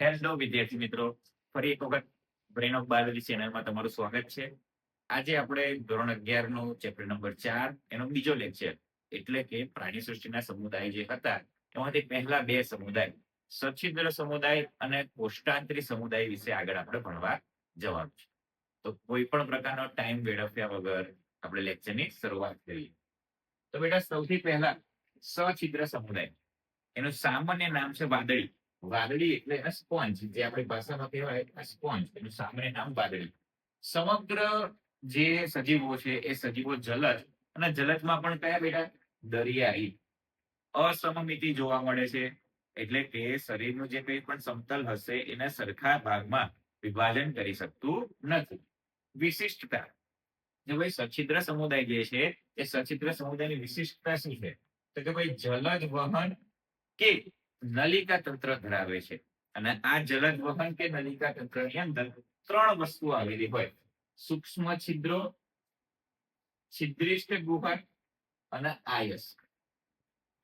Hello વિદ્યાર્થી મિત્રો. ફરી એક વખત બ્રેન ઓફ બાયોલોજી ચેનલમાં તમારું સ્વાગત છે. આજે આપણે ધોરણ અગિયાર નો ચેપ્ટર નંબર ચાર, એનો બીજો લેક્ચર એટલે કે પ્રાણી સૃષ્ટિના સમુદાય જે હતા, એમાંથી પહેલા બે સમુદાય સચ્છિદ્ર સમુદાય અને કોષ્ટાંતરી સમુદાય વિશે આગળ આપણે ભણવા જવાનું છે. તો કોઈ પણ પ્રકારનો ટાઈમ વેડફ્યા વગર આપણે લેક્ચરની શરૂઆત કરીએ. તો બેટા, સૌથી પહેલા સછિદ્ર સમુદાય, એનું સામાન્ય નામ છે વાદળી. વાદળી એટલે સ્પોન્જ, જે આપણી ભાષામાં કહેવાય આ એનું સામાન્ય નામ વાદળી. સમગ્ર જે સજીવો છે, એ સજીવો જલજ અને જલજમાં પણ કયા બેટા? દરિયાઈ. અસમમિતિ જોવા મળે છે, એટલે કે શરીરનું જે કંઈ પણ સમતલ હશે, એના સરખા ભાગમાં વિભાજન કરી શકતું નથી. વિશિષ્ટતા. જે ભાઈ સછિદ્ર સમુદાય જે છે, એ સછિદ્ર સમુદાયની વિશિષ્ટતા શું છે? તો કે ભાઈ જલજ વહન કે નલિકા તંત્ર ધરાવે છે. અને આ જલદ વહન કે નલિકા તંત્રની અંદર ત્રણ વસ્તુ આવેલી હોય. સૂક્ષ્મ છિદ્રો, છિદ્રિષ્ટ ગુહન અને આયસ.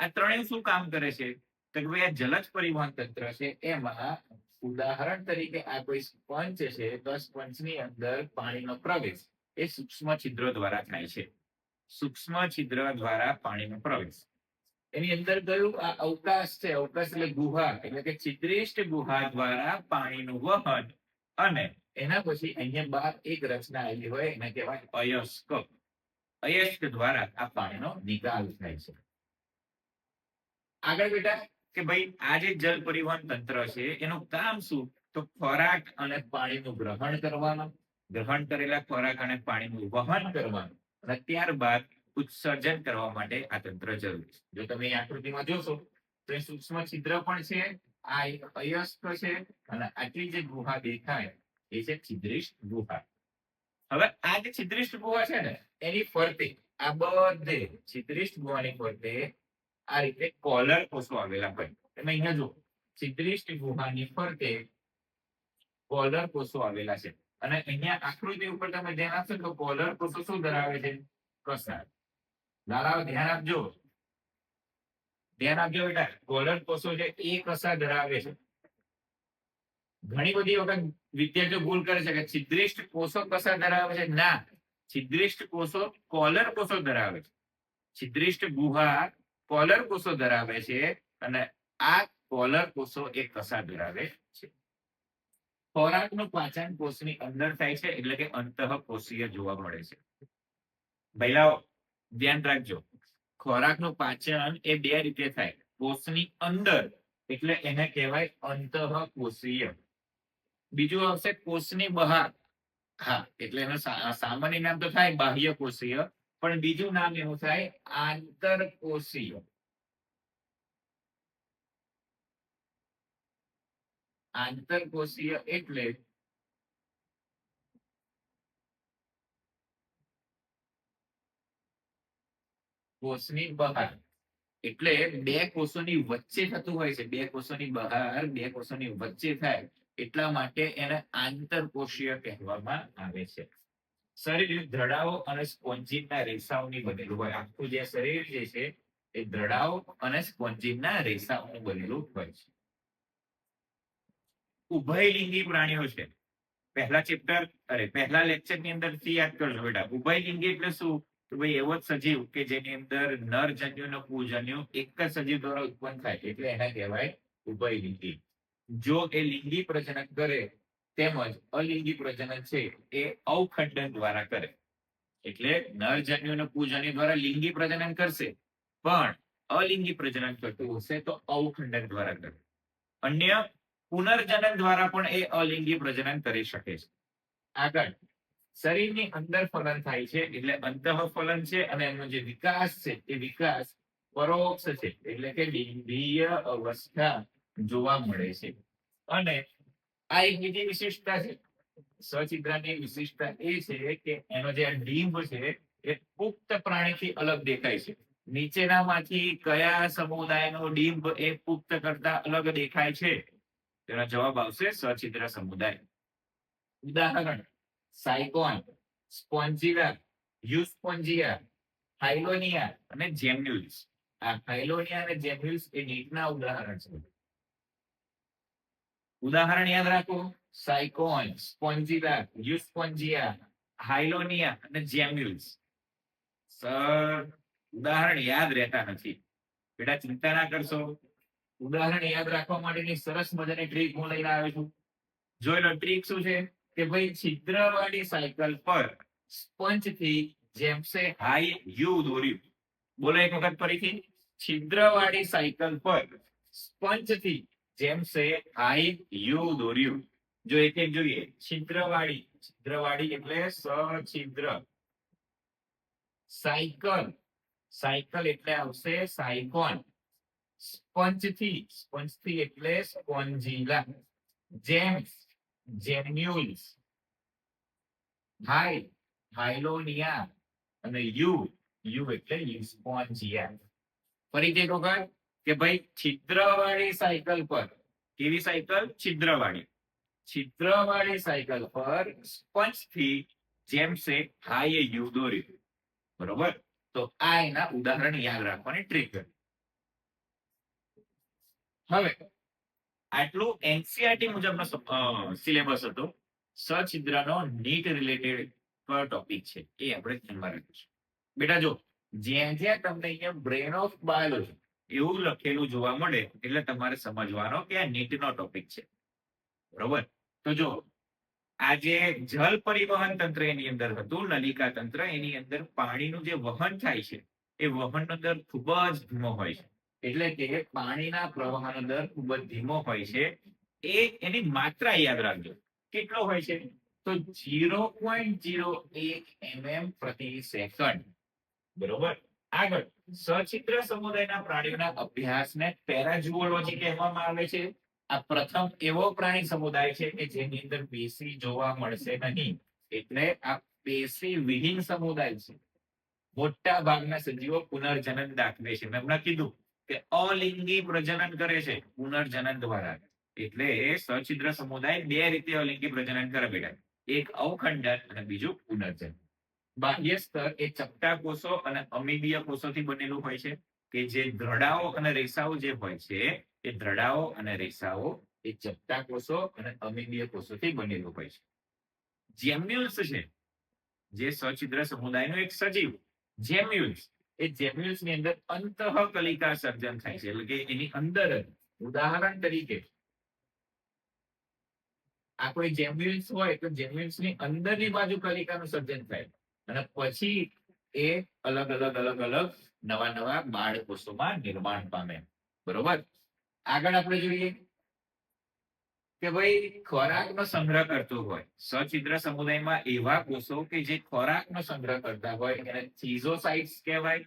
આ ત્રણેય શું કામ કરે છે? તો કે ભાઈ આ જલજ પરિવહન તંત્ર છે, એમાં ઉદાહરણ તરીકે આ કોઈ સ્પંચ છે તો સ્પંચની અંદર પાણીનો પ્રવેશ એ સૂક્ષ્મ છિદ્રો દ્વારા થાય છે. સૂક્ષ્મ છિદ્ર દ્વારા પાણીનો પ્રવેશ. એની અંદર ગયું આ અવકાશ છે. અવકાશ એટલે ગુહા એટલે કે છિદ્રિષ્ટ ગુહા દ્વારા પાણીનું વહન. અને એના પછી અહીંયા બહાર એક રચના આવી હોય, એને કહેવાય અયસ્ક. અયસ્ક દ્વારા આ પાણીનો નિકાલ થાય છે. આગળ બેટા, કે ભાઈ, આ જે જલ પરિવહન તંત્ર છે, એનું કામ શું? તો ખોરાક અને પાણીનું ગ્રહણ કરવાનું. ગ્રહણ કરેલા ખોરાક અને પાણીનું વહન કરવાનું. અને ત્યારબાદ ઉત્સર્જન કરવા માટે આ તંત્ર જરૂરી છે. જો તમે આકૃતિમાં જોશો, તો એ સૂક્ષ્મ છિદ્ર પણ છે, આ અયસ્ક છે અને આટલી જે ગુહા દેખાય, એ છે છિદ્રિષ્ટ ગુહા. હવે આ જે છિદ્રિષ્ટ ગુહા છે ને, એની ફરતે, આ બધે છિદ્રિષ્ટ ગુહાની ફરતે આ રીતે કોલર કોષો આવેલા હોય. તમે અહીંયા જો છિદ્રિષ્ટ ગુહાની ફરતે કોલર કોષો આવેલા છે. અને અહીંયા આકૃતિ ઉપર તમે ધ્યાન આપશો તો કોલર કોષો શું ધરાવે છે? કસાર લાલાઓ ધ્યાન આપજો. ધ્યાન આપજો બેટા. કોલર કોષો છે એ કસા ધરાવે છે. ઘણી બધી વખત વિદ્યાર્થીઓ ભૂલ કરે છે કે છિદ્રિષ્ટ કોષો કસા ધરાવે છે. ના, છિદ્રિષ્ટ કોષો કોલર કોષો ધરાવે છે. છિદ્રિષ્ટ ગુહા કોલર કોષો ધરાવે છે અને આ કોલર કોષો એ કસા ધરાવે છે. ખોરાકનું પાચન કોષની અંદર થાય છે, એટલે કે અંતઃકોષીય જોવા મળે છે. મહિલાઓ ધ્યાન રાખજો. ખોરાકનું પાચન એ બે રીતે થાય. કોષની અંદર, એટલે એને કહેવાય અંતઃકોષીય. બીજું આવશે કોષની બહાર. હા, એટલે એનું સામાન્ય નામ તો થાય બાહ્ય કોષીય પણ બીજું નામ એવું થાય આંતરકોષીય. આંતરકોષીય એટલે કોષની બહાર. એટલે બે કોષોની વચ્ચે થતું હોય છે, બે કોષોની બહાર, બે કોષોની વચ્ચે થાય, એટલા માટે એને આંતરકોષીય કહેવામાં આવે છે. શરીર દ્રડાઓ અને સ્પોન્જીનના રેસાઓની બનેલું હોય. આખું જે શરીર જે છે, એ દ્રડાઓ અને સ્પોન્જીનના રેસાઓનું બનેલું હોય છે. ઉભયલિંગી પ્રાણીઓ છે. પહેલા ચેપ્ટર અરે, પહેલા લેક્ચરની અંદરથી યાદ કરજો બેટા. ઉભયલિંગી એટલે શું? તો ભાઈ એવો જ સજીવ કે જેની અંદર નર જન્યુ અને કુજન્યુ એક જ સજીવ દ્વારા ઉત્પન્ન થાય એટલે એને કહેવાય ઉભયલિંગી. જો એ લિંગી પ્રજનન કરે, તેમજ અલિંગી પ્રજનન છે, એ અવખંડન દ્વારા કરે. એટલે નર જન્યુ અને કુજન્યુ દ્વારા લિંગી પ્રજનન કરશે, પણ અલિંગી પ્રજનન કરતું હશે તો અવખંડન દ્વારા કરે. અન્ય પુનર્જનન દ્વારા પણ એ અલિંગી પ્રજનન કરી શકે છે. આગળ. શરીરની અંદર ફલન થાય છે, એટલે અંતઃફલન છે અને એનો જે વિકાસ છે, એ વિકાસ પરોક્ષ છે, એટલે કે લિંગીય અવસ્થા જોવા મળે છે. અને આ એક બીજી વિશિષ્ટતા છે. સચિત્રની વિશિષ્ટતા એ છે કે એનો જે ડીંભ છે, એ પુખ્ત પ્રાણીથી અલગ દેખાય છે. નીચેનામાંથી કયા સમુદાયનો ડીંભ એ પુખ્ત કરતા અલગ દેખાય છે? તેનો જવાબ આવશે સ્વચિદ્ર સમુદાય. ઉદાહરણ સાયકોન સ્પોન્જીરા યુસ્પોન્જીયા હાઇલોનિયા અને જેમ્યુલ્સ. આ હાઇલોનિયા અને જેમ્યુલ્સ એ નીટના ઉદાહરણ છે. ઉદાહરણ યાદ રાખો. સાયકોન સ્પોન્જીરા યુસ્પોન્જીયા હાઇલોનિયા અને જેમ્યુલ્સ. સર, ઉદાહરણ યાદ રહેતા નથી. બેટા, ચિંતા ના કરશો. ઉદાહરણ યાદ રાખવા માટેની સરસ મજાની ટ્રીક હું લઈને આવ્યો છું. જોઈ લો ટ્રીક શું છે? કે ભાઈ છિદ્રવાળી સાયકલ પર સ્પંજથી જેમસે હાઈ યુ દોર્યું. બોલો એક વખત ફરીથી. છિદ્રવાળી સાયકલ પર સ્પંજથી જેમસે હાઈ યુ દોર્યું. જો એક એક જોઈએ. છિદ્રવાળી છિદ્રવાળી એટલે સછિદ્ર. સાયકલ સાયકલ એટલે આવશે સાયકોન. સ્પંજથી સ્પંજથી એટલે સ્પોન્જીલા. જેમ્સ જેમ્યુલ્સ હાઈ હાઇલોનિયા અને યુ યુ એટલે યુસ્પોન્જિયા ફરી એક વખત કે ભાઈ છિદ્રવાળી સાયકલ પર. કેવી સાયકલ છિદ્રવાળી. છિદ્રવાળી સાયકલ પર સ્પંજથી જેમ્સે હાઈ યુ દોર્યું બરોબર? તો આ એના ઉદાહરણ યાદ રાખવાની ટ્રીક હવે આટલું એનસીઆરટી મુજબનો સિલેબસ હતો. સછિદ્રનો નીટ રિલેટેડ ટોપિક છે. એ આપણે ધ્યાનમાં રાખીશું. બેટા જો, જ્યાં જ્યાં તમને અહીંયા બ્રેન ઓફ બાયોલોજી એવું લખેલું જોવા મળે, એટલે તમારે સમજવાનો કે આ નીટનો ટોપિક છે. બરોબર? તો જો જે જલ પરિવહન તંત્ર એની અંદર હતું, નલિકા તંત્ર, એની અંદર પાણીનું જે વહન થાય છે, એ વહનનો દર ખૂબ જ ધીમો હોય છે. એટલે કે પાણીના પ્રવાહનો દર ખૂબ જ ધીમો હોય છે. એ એની માત્રા યાદ રાખજો. કેટલો હોય છે? તો ઝીરો પોઈન્ટ ઝીરો એક એમએમ પ્રતિ સેકન્ડ. બરોબર? આગળ. સચિત્ર સમુદાયના પ્રાણીઓના અભ્યાસને પેરાજુઓલોજી કહેવામાં આવે છે. આ પ્રથમ એવો પ્રાણી સમુદાય છે કે જેની અંદર પેશી જોવા મળશે નહીં. એટલે આ પેશી વિહીન સમુદાય છે. મોટા ભાગના સજીવો પુનર્જનન દાખવે છે. મેં હમણાં કીધું. કે અલિંગી પ્રજનન કરે છે, પુનર્જનન દ્વારા. એટલે સછિદ્ર સમુદાય બે રીતે અલિંગી પ્રજનન કરે બેટા. એક અવખંડન અને બીજું પુનર્જનન. બાહ્ય સ્તર એ ચપટા કોષો અને અમીબીય કોષોથી બનેલું હોય છે, કે જે દ્રડાઓ અને રેસાઓ જે હોય છે, એ દ્રડાઓ અને રેસાઓ એ ચપટા કોષો અને અમીબીય કોષોથી બનેલું હોય છે. જેમ્યુલ્સ છે, જે સછિદ્ર સમુદાયનો એક સજીવ. જેમ્યુલ્સ એ જેમ્યુલ્સની અંદર અંતઃકલિકા સર્જન થાય છે. એટલે કે એની અંદર ઉદાહરણ તરીકે, આ કોઈ જેમ્યુલ્સ હોય તો જેમ્યુલ્સની અંદરની બાજુ કલિકાનું સર્જન થાય. અને પછી એ અલગ અલગ અલગ અલગ નવા નવા બાળ કોષોમાં નિર્માણ પામે. બરોબર? આગળ આપણે જોઈએ કે ભાઈ, ખોરાકનો સંગ્રહ કરતો હોય. સછિદ્ર સમુદાયમાં એવા કોષો કે જે ખોરાકનો સંગ્રહ કરતા હોય. એને ચીઝોસાઇટ્સ કહેવાય.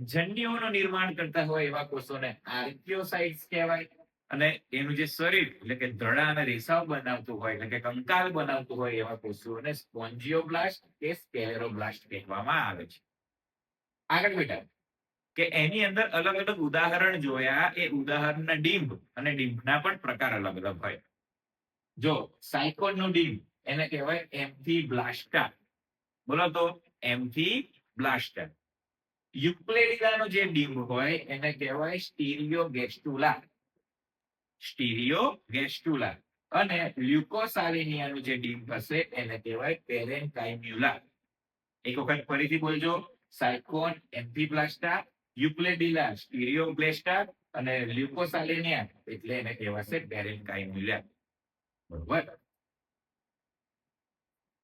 જન્યુઓનું નિર્માણ કરતા હોય એવા કોષોને આર્કિયોસાઇટ્સ કહેવાય. અને એનું જે શરીર, એટલે કે ધડા અને રેસાઓ બનાવતું હોય, એટલે કે કંકાલ બનાવતું હોય એવા કોષોને સ્પોન્જિયોબ્લાસ્ટ કે સ્કેલેરોબ્લાસ્ટ કહેવામાં આવે છે. આગળ બેટા, કે એની અંદર અલગ અલગ ઉદાહરણ જોયા, એ ઉદાહરણના ડીંબ અને ડીંબના પણ પ્રકાર અલગ અલગ હોય. જો સાયકોનનો નું એને કહેવાય એમથી બ્લાસ્ટા બોલો તો એમથી બ્લાસ્ટા યુક્લેડિકાનો જે ડીમ હોય એને કહેવાય સ્ટીરિયો ગેસ્ટુલા સ્ટીરિયો ગેસ્ટુલા અને લ્યુકોસાલિનિયાનું જે ડીમ હશે એને કહેવાય પેરેન્કાઇમ્યુલા એક વખત ફરીથી બોલજો. સાયકોન એમ્ફીબ્લાસ્ટા, યુક્લેડિલા સ્ટીરિયોબ્લેસ્ટા અને લ્યુકોસાલિનિયા એટલે એને કહેવાશે પેરેન્કાઇમ્યુલા બરોબર?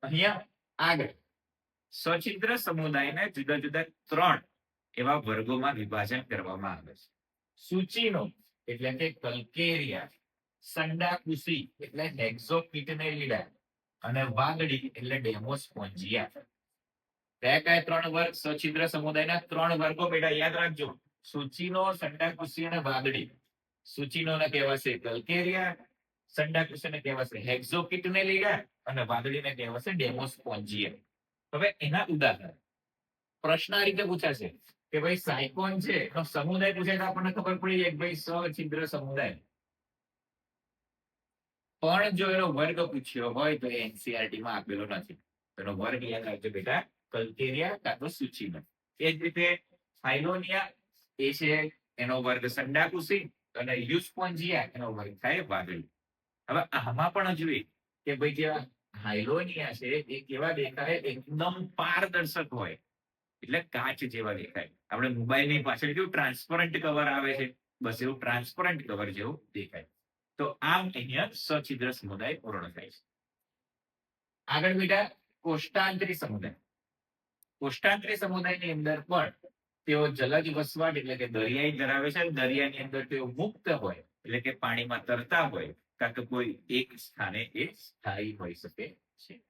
અહીંયા આગળ. સચિત્ર સમુદાયને જુદા જુદા ત્રણ એવા વર્ગોમાં વિભાજન કરવામાં આવે છે. સૂચિનો એટલે કે કલ્કેરિયા સંડાકુસી એટલે હેક્ઝોપિટનેલિડા અને વાદળી એટલે ડેમોસ્પોન્જિયા. કયા કયા ત્રણ વર્ગ સછિદ્ર સમુદાયના ત્રણ વર્ગો બેટા યાદ રાખજો. સૂચિનો સંડાકુસી અને વાદળી. સૂચિનોને કહેવાશે કલ્કેરિયા સંડાકુસીને કહેવાશે હેક્ઝોપિટનેલિડા અને વાદળીને કહેવાશે ડેમોસ્પોન્જિયા. હવે એના ઉદાહરણ. પ્રશ્ન આ રીતે પૂછાશે. કે ભાઈ સાયકોન છે? એનો સમુદાય પૂછે તો આપણને ખબર પડી જાય કે ભાઈ સછિદ્ર સમુદાય. પણ જો એનો વર્ગ પૂછ્યો હોય તો એનસીઆરટી માં આપેલો નથી. એનો વર્ગ યાદ રાખજો બેટા. કલ્કેરિયા કાં તો સૂચિનો. એ જ રીતે ફાઇલોનિયા, એ છે એનો વર્ગ સંડાકુસી અને યુસ્પોન્જિયા એનો વર્ગ થાય વાદળી. હવે આમાં પણ જોઈએ કે ભાઈ જે હાઇલોનિયા છે એ કેવા દેખાય? એકદમ પારદર્શક હોય. એટલે કાચ જેવા દેખાય. આપણે મોબાઈલની પાછળ કેવું ટ્રાન્સપરન્ટ કવર આવે છે? બસ એવું ટ્રાન્સપરન્ટ કવર જેવું દેખાય. તો આમ અહીંયા સછિદ્ર સમુદાય પૂર્ણ થાય છે. આગળ બેટા, કોષ્ટાંતરી સમુદાય. કોષ્ટાંતરી સમુદાયની અંદર પણ તેઓ જલજ વસવાટ એટલે કે દરિયાઈ ધરાવે છે દરિયાની અંદર તેઓ મુક્ત હોય એટલે કે પાણીમાં તરતા હોય કાં તો કોઈ એક સ્થાને એ સ્થાયી હોઈ શકે છે.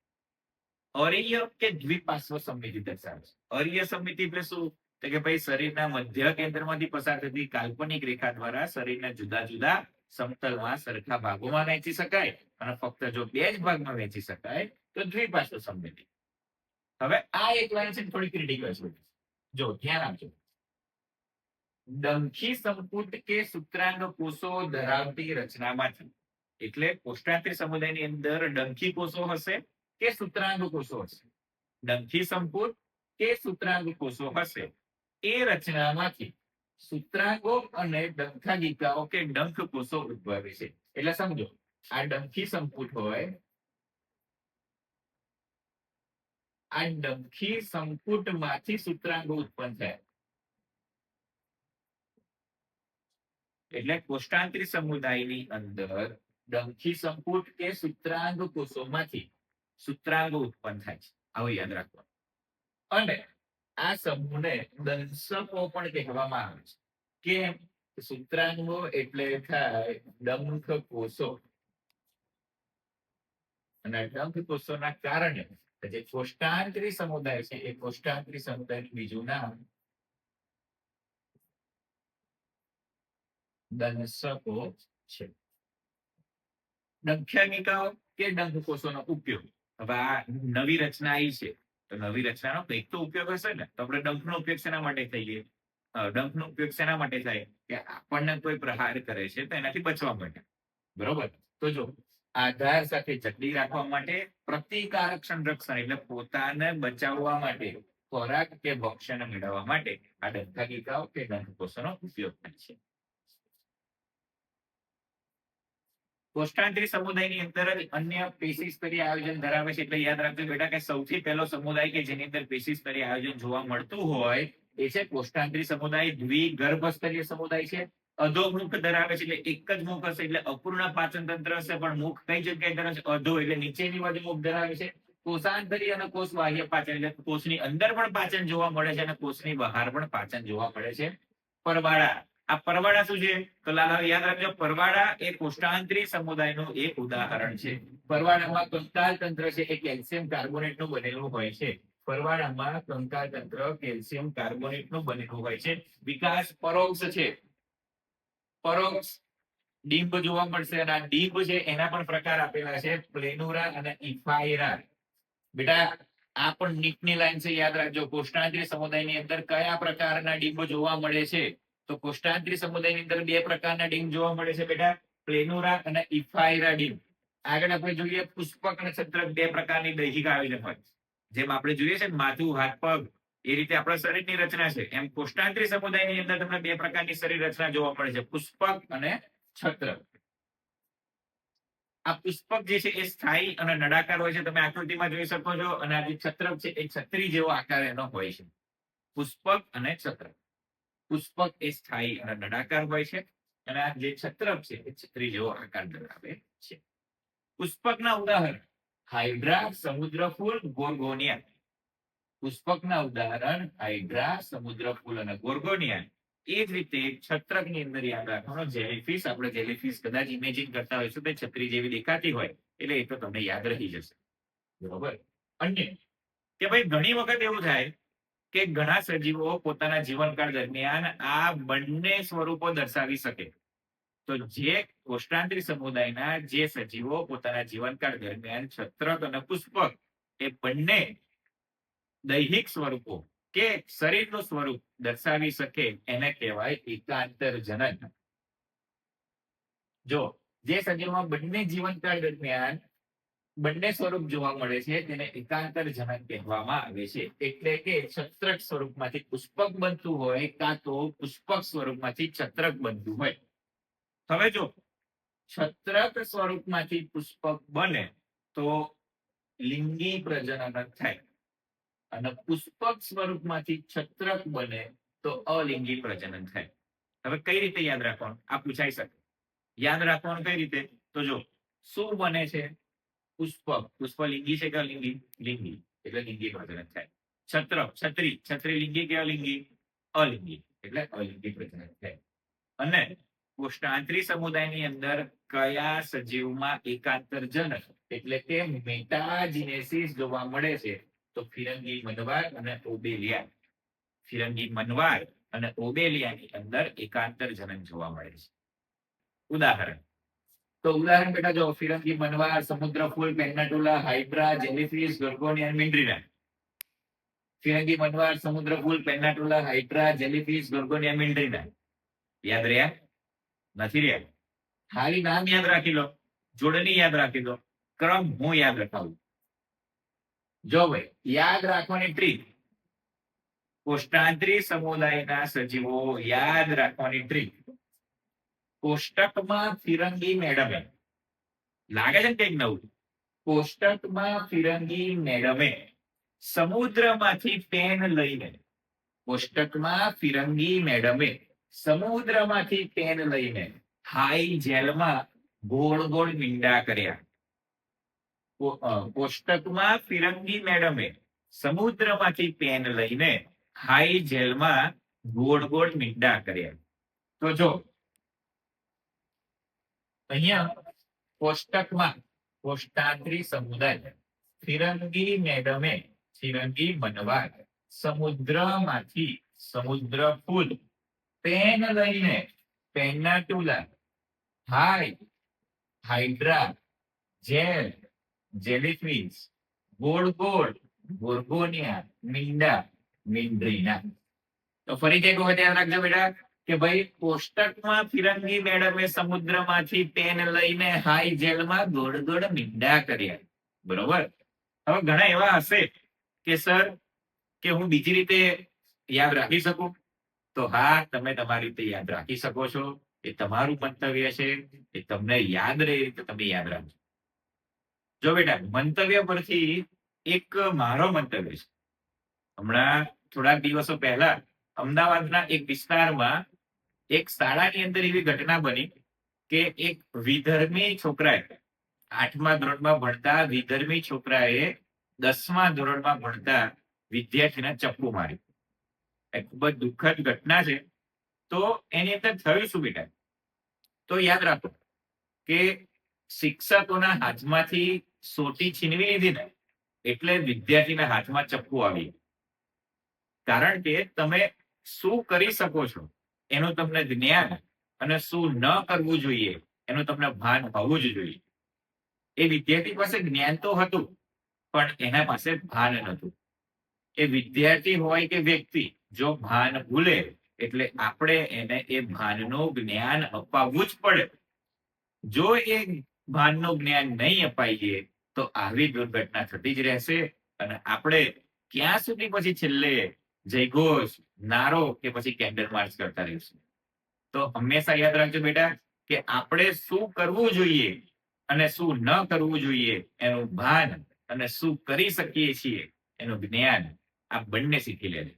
અરિય કે દ્વિપાશ્વ સમિતિ દર્શાવે છે. અરિય સમિતિ એટલે શું? તો કે ભાઈ શરીરના મધ્ય કેન્દ્રમાંથી પસાર થતી કાલ્પનિક રેખા દ્વારા શરીરના જુદા જુદા સમતલમાં સરખા ભાગોમાં વહેંચી શકાય અને ફક્ત જો બે જ ભાગમાં વહેંચી શકાય તો દ્વિપાર્શ્વ સમિતિ હવે આ એક લાઈન છે ને થોડી ક્રિટિકલ છે. જો ધ્યાન આપજો. ડંખી સંપુટ કે સૂત્રાંગ કોષો ધરાવતી રચનામાંથી, એટલે કોષ્ટાંતરી સમુદાયની અંદર ડંખી કોષો હશે કે સૂત્રાંગ કોષો હશે? ડંખી સંપુટ કે સૂત્રાંગ કોષો હશે? એ રચનામાંથી સૂત્રાંગો અને ડંખાગિકાઓ કે ડંખ કોષો ઉદ્ભવે છે. એટલે સમજો, આ ડંખી સંપુટ હોય, આ ડંખી સંપુટમાંથી સૂત્રાંગો ઉત્પન્ન થાય. એટલે કોષ્ટાંતરી સમુદાયની અંદર ડંખી સંપુટ કે સૂત્રાંગ કોષોમાંથી સૂત્રાંગો ઉત્પન્ન થાય છે. આવું યાદ રાખવાનું. અને આ સમૂહને દંશકો પણ કહેવામાં આવે છે. કેમ? સૂત્રાંગો એટલે થાય ડંખ કોષો. અને ડંખ કોષોના કારણે જે કોષ્ટાંત્રી સમુદાય છે, એ કોષ્ટાંત્રી સમુદાયનું બીજું નામ દંશકો છે. ડંખ્યાનિકાઓ કે ડંખ કોષોનો ઉપયોગ. હવે આ નવી રચના આવી છે. નવી રચનાનો કંઈક તો ઉપયોગ હશે ને, તો આપણે ડંખનો ઉપયોગ શેના માટે થઈએ? ડંખનો ઉપયોગ શેના માટે થાય? કે આપણને કોઈ પ્રહાર કરે છે તો એનાથી બચવા માટે. બરોબર? તો જો, આધાર સાથે જકડી રાખવા માટે પ્રતિકારક સંરક્ષણ એટલે પોતાને બચાવવા માટે, ખોરાક કે ભક્ષ્યને મેળવવા માટે આ ડંખાગિકાઓ કે ડંખ ઉપયોગ થાય છે. કોષ્ટાંતરી સમુદાયની અંદર જ અન્ય પેશી સ્તરીય આયોજન ધરાવે છે. એટલે યાદ રાખજો બેટા કે સૌથી પહેલો સમુદાય કે જેની અંદર પેશી સ્તરીય આયોજન જોવા મળતું હોય એ છે કોષ્ટાંત્રી સમુદાય. દ્વિગર્ભ સ્તરીય સમુદાય છે. અધોમુખ ધરાવે છે એટલે એક જ મુખ હશે એટલે અપૂર્ણ પાચન તંત્ર હશે, પણ મુખ કઈ જગ્યાએ ધરાવે છે? અધો એટલે નીચેની બાજુ મુખ ધરાવે છે. કોષાંતરી અને કોષ બાહ્ય પાચન, એટલે કોષની અંદર પણ પાચન જોવા મળે છે અને કોષની બહાર પણ પાચન જોવા મળે છે. પરવાળા આ પરવાડા શું છે? તો લાલા યાદ રાખજો પરવાડા એ કોષ્ટાંતરી સમુદાયનું એક ઉદાહરણ છે. પરવાડામાં કંકાલ તંત્ર છે એ કેલ્શિયમ કાર્બોનેટનું બનેલું હોય છે. પરવાળામાં કંકાલ તંત્ર કેલ્શિયમ કાર્બોનેટનું બનેલું હોય છે. વિકાસ પરોક્ષ છે. પરોક્ષ ડીંબ જોવા મળશે અને આ છે એના પણ પ્રકાર આપેલા છે, પ્લેનુરા અને ઇફાયરા. બેટા, આ પણ નીટની લાઈન છે, યાદ રાખજો. કોષ્ટાંત્રી સમુદાયની અંદર કયા પ્રકારના ડીંબ જોવા મળે છે? તો કોષ્ટાંત્રી સમુદાયની અંદર બે પ્રકારના ડીમ જોવા મળે છે બેટા. પ્લેનોરા અને ઇફાયરા ડીમ. આગળ આપણે જોઈએ પુષ્પક અને છત્રક બે પ્રકારની દૈહિક આયોજન હોય જેમ આપણે જોઈએ છે માથું, હાથ, પગ, એ રીતે આપણા શરીરની રચના છે. એમ કોષ્ટાંત્રી સમુદાયની અંદર તમને બે પ્રકારની શરીર રચના જોવા મળે છે. પુષ્પક અને છત્રક. આ પુષ્પક જે છે એ સ્થાયી અને નડાકાર હોય છે. તમે આકૃતિમાં જોઈ શકો છો. અને આ જે છત્રક છે એ છત્રી જેવો આકાર એનો હોય છે. પુષ્પક અને છત્રક. પુષ્પક એ સ્થાયી અને નળાકાર હોય છે. અને આ જે છત્રક છે, એ છત્રી જેવો આકાર ધરાવે છે. પુષ્પકના ઉદાહરણ, હાઇડ્રા સમુદ્ર ફૂલ ગોર્ગોનિયા પુષ્પકના ઉદાહરણ, હાઇડ્રા સમુદ્ર ફૂલ અને ગોર્ગોનિયા એ જ રીતે છત્રકની અંદર યાદ રાખવાનો, જેલીફિશ, આપણે જેલીફિશ કદાચ ઇમેજિન કરતા હોઈશું તે છત્રી જેવી દેખાતી હોય, એટલે એ તો તમને યાદ રહી જશે. બરોબર? અન્ય, કે ભાઈ ઘણી વખત એવું થાય કે ઘણા સજીવો પોતાના જીવનકાળ દરમિયાન આ બંને સ્વરૂપો દર્શાવી શકે. તો જે કોષ્ટાંત્રી સમુદાયના જે સજીવો પોતાના જીવનકાળ દરમિયાન છત્રક અને પુષ્પક એ બંને દૈહિક સ્વરૂપો કે શરીરનું સ્વરૂપ દર્શાવી શકે એને કહેવાય એકાંતર જનન જો જે સજીવમાં બંને જીવનકાળ દરમિયાન બંને સ્વરૂપ જોવા મળે છે, તેને એકાંતર જનન કહેવામાં આવે છે. એટલે કે છત્રક સ્વરૂપમાંથી પુષ્પક બનતું હોય કાં તો પુષ્પક સ્વરૂપમાંથી છત્રક બનતું હોય. હવે જો છત્રક સ્વરૂપમાંથી પુષ્પક બને તો લિંગી પ્રજનન થાય. અને પુષ્પક સ્વરૂપમાંથી છત્રક બને તો અલિંગી પ્રજનન થાય. હવે કઈ રીતે યાદ રાખવાનું? આ પૂછાઈ શકે. યાદ રાખવાનું કઈ રીતે? તો જો શું બને છે પુષ્પક પુષ્પ લિંગી છે કે લિંગી લિંગી. એટલે લિંગી પ્રજનન થાય. છત્ર, છત્રી. છત્રી લિંગી કે અલિંગી? અલિંગી. એટલે અલિંગી પ્રજનન થાય. અને કોષ્ટાંતરી સમુદાયની અંદર કયા સજીવમાં એકાંતર જનક એટલે કે મેટાજીનેસિસ જોવા મળે છે, તો ફિરંગી મનવાર અને ઓબેલિયા. ફિરંગી મનવાર અને ઓબેલિયાની અંદર એકાંતર જનન જોવા મળે છે. ઉદાહરણ. તો ઉદાહરણ બેટા જો ફિરંગી, મનવાર, સમુદ્ર ફૂલ પેન્નાટોલા હાઇબ્રા, જેલીફિશ ગર્ગોનિયા મિન્ડ્રીના ફિરંગી, મનવાર, સમુદ્ર ફૂલ પેન્નાટોલા હાઇડ્રા જેલીફિશ ગર્ગોનિયા મિન્ડ્રીના યાદ રહ્યા? નથી રહ્યા? ખાલી નામ યાદ રાખી લો. જોડણી યાદ રાખી લો. ક્રમ હું યાદ રખાવું? જો ભાઈ, યાદ રાખવાની ટ્રીક. કોષ્ટાંતરી સમુદાયના સજીવો યાદ રાખવાની ટ્રીક. કોષ્ટકમાં ફિરંગી મેડમે લાગે છે કંઈક નવું? કોષ્ટકમાં ફિરંગી મેડમે સમુદ્રમાંથી પેન લઈને. કોષ્ટકમાં ફિરંગી મેડમે સમુદ્રમાંથી પેન લઈને. હાઈ જેલમાં ગોળ ગોળ મીંડા કર્યા. કોષ્ટકમાં ફિરંગી મેડમે સમુદ્રમાંથી પેન લઈને હાઈ જેલમાં ગોળ ગોળ મીંડા કર્યા. તો જો અહીંયા કોષ્ટકમાં કોષ્ટાંતરી સમુદાય ફિરંગી મેડમે ફિરંગી મનવાર સમુદ્રમાંથી સમુદ્ર ફૂલ, પેન લઈને પેન્નાટુલા હાઈ હાઇડ્રા જેલ, જેલીફિશ, ગોળ ગોળ, ગોર્ગોનિયા, મીંડા, મીંડ્રીના. તો ફરીથી એક વખત યાદ રાખજો બેટા કે ભાઈ, કોષ્ટકમાં ફિરંગી મેડમે સમુદ્રમાંથી પેન લઈને હાઈ જેલમાં ગોળ ગોળ મીંડા કર્યા. બરોબર? હવે ઘણા એવા હશે કે, સર, કે હું બીજી રીતે યાદ રાખી શકું? તો હા, તમે તમારી રીતે યાદ રાખી શકો છો. એ તમારું મંતવ્ય છે. એ તમને યાદ રહે રીતે તમે યાદ રાખજો. જો બેટા, મંતવ્ય પરથી એક મારો મંતવ્ય છે. હમણાં થોડાક દિવસો પહેલા અમદાવાદના એક વિસ્તારમાં એક શાળાની અંદર એવી ઘટના બની કે એક વિધર્મી છોકરાએ આઠમા ધોરણમાં ભણતા વિધર્મી છોકરાએ દસમા ધોરણમાં ભણતા વિદ્યાર્થીને ચપ્પુ માર્યું એ ખૂબ જ દુઃખદ ઘટના છે. તો એની અંદર થયું શું બેટા? તો યાદ રાખો કે શિક્ષકોના હાથમાંથી સોટી છીનવી લીધી ને એટલે વિદ્યાર્થીના હાથમાં ચપ્પુ આવી. કારણ કે તમે શું કરી શકો છો? એનું તમને જ્ઞાન અને શું ન કરવું જોઈએ, એનું તમને ભાન હોવું જ જોઈએ. એ વિદ્યાર્થી પાસે જ્ઞાન તો હતું, પણ એના પાસે ભાન નહોતું. એ વિદ્યાર્થી હોય કે વ્યક્તિ, જો ભાન ભૂલે, એટલે આપણે એને એ ભાનનું જ્ઞાન અપાવવું જ પડે. જો એ ભાનનું જ્ઞાન નહીં અપાઈએ, તો આવી દુર્ઘટના થતી જ રહેશે અને આપણે ક્યાં સુધી પછી છેલ્લે જયઘોષ, નારો કે પછી કેન્ડલ માર્ચ કરતા રહેશે. તો હંમેશા યાદ રાખજો બેટા કે આપણે શું કરવું જોઈએ અને શું ન કરવું જોઈએ એનું ભાન અને શું કરી શકીએ છીએ એનું જ્ઞાન આ બંને શીખી લેજો.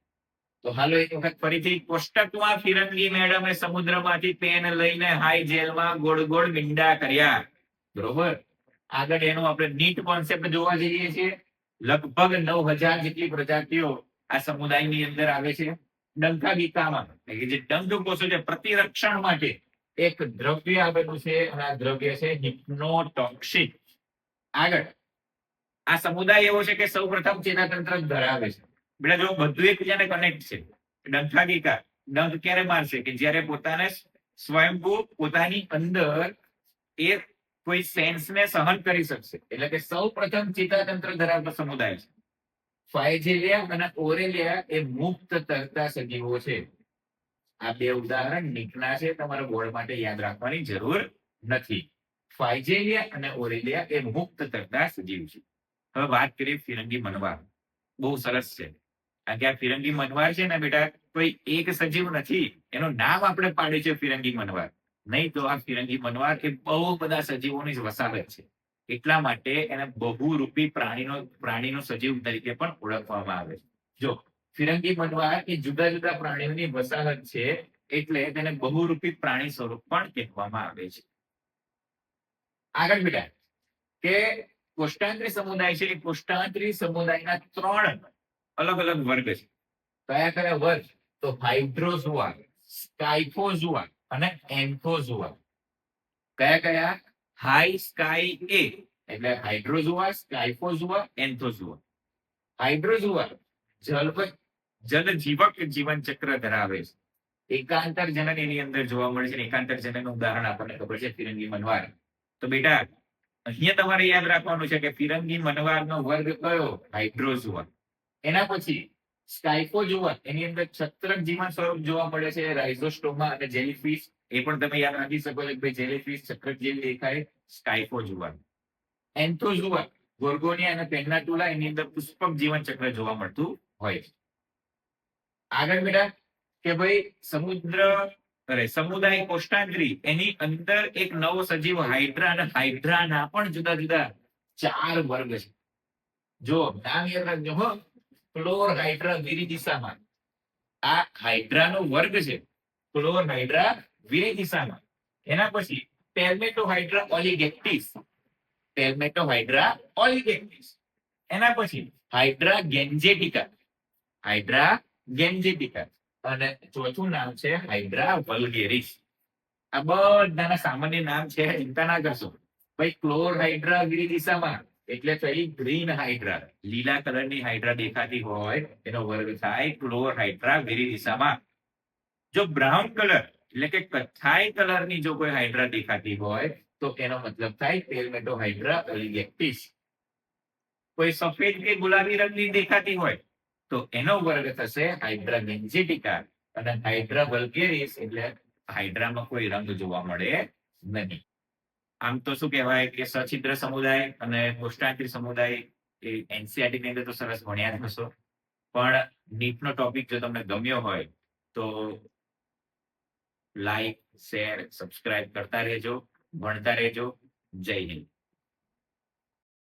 તો હાલો એક વખત ફરીથી કોષ્ટકમાં ફિરંગી મેડમે સમુદ્રમાંથી પેન લઈને હાઈ જેલમાં ગોળ ગોળ મીંડા કર્યા. બરોબર? આગળ એનો આપણે નીટ કોન્સેપ્ટ જોવા જઈએ છીએ. લગભગ નવ હજાર જેટલી પ્રજાતિઓ આ સમુદાયની અંદર આવે છે ડંખા ગીતામાં જે ડંખ કોષો છે પ્રતિરક્ષણ માટે એક દ્રવ્ય આવેલું છે અને આ દ્રવ્ય છે હિપ્નોટોક્સિક આગળ, આ સમુદાય એવો છે કે સૌ પ્રથમ ચેતાતંત્ર ધરાવે છે. બેટા જો બધું એકબીજાને કનેક્ટ છે ડંખાગીકા ડંખ ક્યારે મારશે? કે જ્યારે પોતાને સ્વયંભૂ પોતાની અંદર એ કોઈ સેન્સને સહન કરી શકશે. એટલે કે સૌ પ્રથમ ચેતાતંત્ર ધરાવતો સમુદાય છે. ફાઇજેલિયા અને ઓરેલિયા એ મુક્ત તરતા સજીવો છે. આ બે ઉદાહરણ નીકના છે, તમારા બોર્ડ માટે યાદ રાખવાની જરૂર નથી. ફાઇજેલિયા અને ઓરેલિયા એ મુક્ત તરતા સજીવ છે. હવે વાત કરીએ ફિરંગી મનવાર. બહુ સરસ છે. કારણ કે આ ફિરંગી મનવાર છે ને બેટા, કોઈ એક સજીવ નથી. એનું નામ આપણે પાડ્યું છે ફિરંગી મનવાર. નહીં તો આ ફિરંગી મનવાર એ બહુ બધા સજીવોની જ વસાહત છે. એટલા માટે એને બહુરૂપી પ્રાણીનો પ્રાણીનો સજીવ તરીકે પણ ઓળખવામાં આવે છે. જો ફિરંગી મનવાર એ જુદા જુદા પ્રાણીઓની વસાહત છે એટલે તેને બહુરૂપી પ્રાણી સ્વરૂપ પણ કહેવામાં આવે છે. આગળ બેટા કે કોષ્ટાંત્રી સમુદાય છે, એ કોષ્ટાંતરી સમુદાયના ત્રણ અલગ અલગ વર્ગ છે. કયા કયા વર્ગ? તો હાઇડ્રોઝુઆ, સ્કાઇફોઝુઆ અને એન્થોઝુઆ. કયા કયા? હાઈ સ્કાય એ એટલે હાઇડ્રોઝુઆ સ્કાઇફોઝુઆ એન્થોઝુઆ હાઇડ્રોઝુઆ જલ જલજીવક જીવન ચક્ર ધરાવે છે. એકાંતર જનન એની અંદર જોવા મળે છે એકાંતર જનન ઉદાહરણ આપણને ખબર છે ફિરંગી મનવાર. તો બેટા, અહીંયા તમારે યાદ રાખવાનું છે કે ફિરંગી મનવારનો વર્ગ કયો? હાઇડ્રોઝુઆ એના પછી સ્કાઇફોઝુઆ એની અંદર છત્રક જીવન સ્વરૂપ જોવા મળે છે રાઇઝોસ્ટોમા અને જેલીફિશ એ પણ તમે યાદ રાખી શકો છો ભાઈ જેલીફિશ છત્રક જેવી દેખાય સ્કાઇફોઝુઆ એન્થોઝુઆ ગોર્ગોનિયા અને પેન્નાટુલા એની અંદર પુષ્પક જીવન ચક્ર જોવા મળતું હોય છે. આગળ બેટા, કે ભાઈ સમુદ્ર, અરે સમુદાય કોષ્ટાંત્રી, એની અંદર એક નવો સજીવ હાઇડ્રા અને હાઇડ્રાના પણ જુદા જુદા ચાર વર્ગ છે. જો નામ યાદ રાખજો હો, ક્લોર હાઇડ્રા વિરિદિશામાં આ હાઇડ્રાનો વર્ગ છે. ક્લોર હાઇડ્રા વિરિદિશામાં એના પછી પેલ્મેટોહાઇડ્રા ઓલિગેક્ટિસ પેલ્મેટોહાઇડ્રા ઓલિગેક્ટિસ એના પછી હાઇડ્રા ગેન્જેટિકા હાઇડ્રા ગેન્જેટિકા અને ચોથું નામ છે હાઇડ્રા વલ્ગેરિસ આ બધાના સામાન્ય નામ છે, ચિંતા ના કરશો. ભાઈ ક્લોર હાઇડ્રા વિરિદિશામાં એટલે પેલી ગ્રીન હાઇડ્રા. લીલા કલરની હાઇડ્રા દેખાતી હોય, એનો વર્ગ થાય ક્લોર હાઇડ્રા વિરિદિશામાં જો બ્રાઉન કલર એટલે કે કથ્થાઈ કલરની જો કોઈ હાઇડ્રા દેખાતી હોય, તો એનો મતલબ થાય પેલમેટો હાઇડ્રા ઓલિગેક્ટિસ કોઈ સફેદ કે ગુલાબી રંગની દેખાતી હોય, તો એનો વર્ગ થશે હાઇડ્રા ગેન્જેટિકા. અને હાઇડ્રા વલ્ગેરિસ એટલે હાઇડ્રામાં કોઈ રંગ જોવા મળે નહીં. આમ તો શું કહેવાય કે સછિદ્ર સમુદાય અને કોષ્ટાંતરી સમુદાય એ એનસીઆરટી ની અંદર તો સરસ ભણ્યા જ હશો. પણ નીટનો ટોપિક જો તમને ગમ્યો હોય, તો લાઈક શેર સબસ્ક્રાઇબ કરતા રહેજો. ભણતા રહેજો. જય હિન્દ.